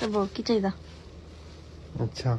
ਤੇ ਬੋਲ ਕੀ ਚਾਹੀਦਾ। ਅੱਛਾ।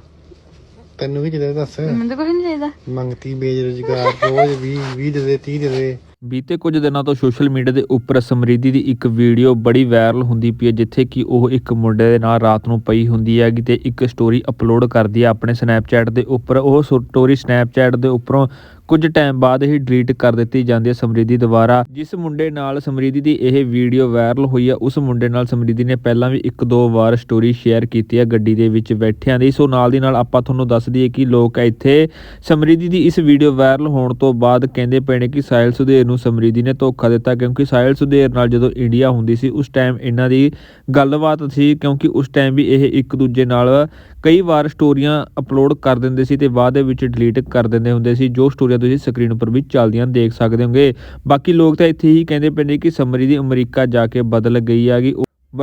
ਤੈਨੂੰ ਵੀ ਜਦੋਂ ਦੱਸ। ਮੈਨੂੰ ਤਾਂ ਕੁਝ ਨਹੀਂ ਚਾਹੀਦਾ। ਮੰਗਤੀ ਬੇਰੁਜ਼ਗਾਰ ਰੋਜ਼ 20 20 ਦੇ ਦੇ 30 ਦੇ ਦੇ। ਬੀਤੇ ਕੁਝ ਦਿਨਾਂ ਤੋਂ ਸੋਸ਼ਲ ਮੀਡੀਆ ਦੇ ਉੱਪਰ ਸਮਰੀਦੀ ਦੀ ਇੱਕ ਵੀਡੀਓ ਬੜੀ ਵਾਇਰਲ ਹੁੰਦੀ ਪਈ ਹੈ ਜਿੱਥੇ ਕਿ ਉਹ ਇੱਕ ਮੁੰਡੇ ਦੇ ਨਾਲ ਰਾਤ ਨੂੰ ਪਈ ਹੁੰਦੀ ਹੈਗੀ ਤੇ ਇੱਕ ਸਟੋਰੀ ਅਪਲੋਡ ਕਰਦੀ ਹੈ ਆਪਣੇ ਸਨੈਪਚੈਟ ਦੇ ਉੱਪਰ। ਉਹ ਸਟੋਰੀ ਸਨੈਪਚੈਟ ਦੇ ਉੱਪਰੋਂ ਕੁਝ ਟਾਈਮ ਬਾਅਦ ਹੀ ਡਿਲੀਟ ਕਰ ਦਿੱਤੀ ਜਾਂਦੀ ਹੈ ਸਮਰੀਦੀ ਦੁਆਰਾ ਜਿਸ ਮੁੰਡੇ ਨਾਲ ਸਮਰੀਦੀ ਦੀ ਇਹ ਵੀਡੀਓ ਵਾਇਰਲ ਹੋਈ ਹੈ, ਉਸ ਮੁੰਡੇ ਨਾਲ ਸਮਰੀਦੀ ਨੇ ਪਹਿਲਾਂ ਵੀ ਇੱਕ ਦੋ ਵਾਰ ਸਟੋਰੀ ਸ਼ੇਅਰ ਕੀਤੀ ਹੈ ਗੱਡੀ ਦੇ ਵਿੱਚ ਬੈਠਿਆਂ ਦੀ। ਸੋ ਨਾਲ ਦੀ ਨਾਲ ਆਪਾਂ ਤੁਹਾਨੂੰ ਦੱਸ ਦਈਏ ਕਿ ਲੋਕ ਇੱਥੇ ਸਮਰੀਦੀ ਦੀ ਇਸ ਵੀਡੀਓ ਵਾਇਰਲ ਹੋਣ ਤੋਂ ਬਾਅਦ ਕਹਿੰਦੇ ਪਏ ਨੇ ਕਿ ਸਾਹਿਲ ਸੁਧੇਰ ਨੂੰ ਸਮਰੀਦੀ ਨੇ ਧੋਖਾ ਦਿੱਤਾ, ਕਿਉਂਕਿ ਸਾਹਿਲ ਸੁਧੇਰ ਨਾਲ ਜਦੋਂ ਇੰਡੀਆ ਹੁੰਦੀ ਸੀ, ਉਸ ਟਾਈਮ ਇਹਨਾਂ ਦੀ ਗੱਲਬਾਤ ਸੀ, ਕਿਉਂਕਿ ਉਸ ਟਾਈਮ ਵੀ ਇਹ ਇੱਕ ਦੂਜੇ ਨਾਲ ਕਈ ਵਾਰ ਸਟੋਰੀਆਂ ਅਪਲੋਡ ਕਰ ਦਿੰਦੇ ਸੀ ਤੇ ਬਾਅਦ ਦੇ ਵਿੱਚ ਡਿਲੀਟ ਕਰ ਦਿੰਦੇ ਹੁੰਦੇ ਸੀ। ਜੋ ਸਟੋਰੀਆਂ ਤੁਸੀਂ ਸਕਰੀਨ ਉੱਪਰ ਵੀ ਚੱਲਦੀਆਂ ਦੇਖ ਸਕਦੇ ਹੋਗੇ। ਬਾਕੀ ਲੋਕ ਤਾਂ ਇੱਥੇ ਹੀ ਕਹਿੰਦੇ ਪਏ ਨੇ ਕਿ ਸਮਰੀਦੀ ਅਮਰੀਕਾ ਜਾ ਕੇ ਬਦਲ ਗਈ ਹੈਗੀ।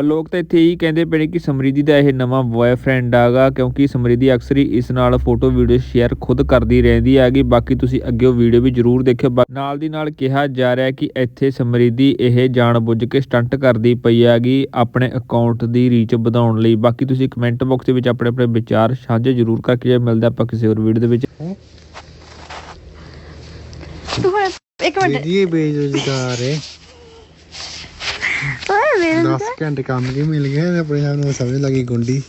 ਲੋਕ ਤਾਂ ਇੱਥੇ ਹੀ ਕਹਿੰਦੇ ਪਏ ਕਿ ਸਮਰੀਦੀ ਦਾ ਇਹ ਨਵਾਂ ਬॉयਫ੍ਰੈਂਡ ਆਗਾ ਕਿਉਂਕਿ ਸਮਰੀਦੀ ਅਕਸਰ ਹੀ ਇਸ ਨਾਲ ਫੋਟੋ ਵੀਡੀਓ ਸ਼ੇਅਰ ਖੁਦ ਕਰਦੀ ਰਹਿੰਦੀ ਹੈਗੀ। ਬਾਕੀ ਤੁਸੀਂ ਅੱਗੇ ਉਹ ਵੀਡੀਓ ਵੀ ਜ਼ਰੂਰ ਦੇਖਿਓ। ਨਾਲ ਦੀ ਨਾਲ ਕਿਹਾ ਜਾ ਰਿਹਾ ਕਿ ਇੱਥੇ ਸਮਰੀਦੀ ਇਹ ਜਾਣਬੁੱਝ ਕੇ ਸਟੰਟ ਕਰਦੀ ਪਈ ਹੈਗੀ ਆਪਣੇ ਅਕਾਊਂਟ ਦੀ ਰੀਚ ਵਧਾਉਣ ਲਈ। ਬਾਕੀ ਤੁਸੀਂ ਕਮੈਂਟ ਬਾਕਸ ਦੇ ਵਿੱਚ ਆਪਣੇ ਆਪਣੇ ਵਿਚਾਰ ਸਾਂਝੇ ਜ਼ਰੂਰ ਕਰਕੇ ਜੇ ਮਿਲਦਾ ਆਪਾਂ ਕਿਸੇ ਹੋਰ ਵੀਡੀਓ ਦੇ ਵਿੱਚ। ਤੂੰ ਹੁਣ ਇੱਕ ਮਿੰਟ। ਦੀਦੀ ਇਹ ਬੇਰੁਜ਼ਗਾਰ ਹੈ ਓਏ ਵੇਰ 10 ਘੰਟੇ ਕੰਮ ਕੀ ਮਿਲ ਗਿਆ ਆਪਣੇ ਆਪ ਨੂੰ ਸਮਝ ਲੱਗੀ ਗੁੰਡੀ।